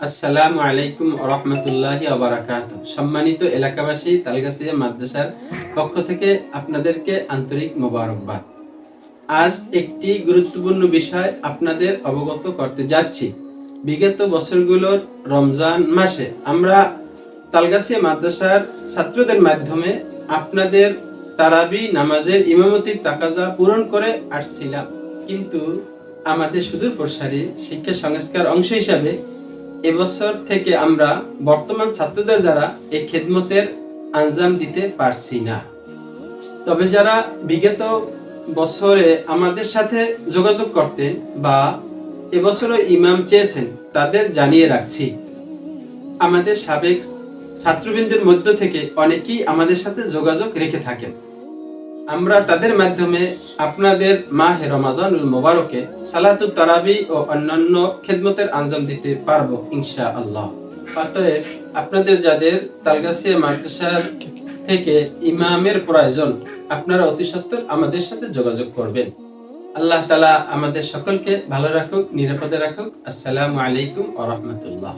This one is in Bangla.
আসসালামু আলাইকুম রহমতুল্লাহি আবরাকাত সম্মানিত এলাকাবাসী, তালগাছিয়া মাদ্রাসার পক্ষ থেকে আপনাদেরকে আন্তরিক মোবারকবাদ। আজ একটি গুরুত্বপূর্ণ বিষয় আপনাদের অবগত করতে যাচ্ছি। বিগত বছরগুলোর রমজান মাসে আমরা তালগাছিয়া মাদ্রাসার ছাত্রদের মাধ্যমে আপনাদের তারাবি নামাজের ইমামতির তাকাজা পূরণ করে আসছিলাম। কিন্তু আমাদের সুদূর প্রসারী শিক্ষা সংস্কার অংশ হিসাবে এবছর থেকে আমরা বর্তমান ছাত্রদের দ্বারা এই খেদমতের আঞ্জাম দিতে পারছি না। তবে যারা বিগত বছরে আমাদের সাথে যোগাযোগ করতেন বা এবছরও ইমাম চেয়েছেন, তাদের জানিয়ে রাখছি, আমাদের সাবেক ছাত্রবৃন্দের মধ্য থেকে অনেকেই আমাদের সাথে যোগাযোগ রেখে থাকেন। আমরা তাদের মাধ্যমে আপনাদের মাহে রমাজানুল মোবারকে সালাতুত তারাবি ও অন্যান্য খেদমতের আঞ্জাম দিতে পারব ইনশা আল্লাহ অতএব আপনাদের যাদের তালগাছিয়া মাদ্রাসার থেকে ইমামের প্রয়োজন, আপনারা অতি সত্তর আমাদের সাথে যোগাযোগ করবেন। আল্লাহ তালা আমাদের সকলকে ভালো রাখুক, নিরাপদে রাখুক। আসসালামু আলাইকুম আ রহমতুল্লাহ।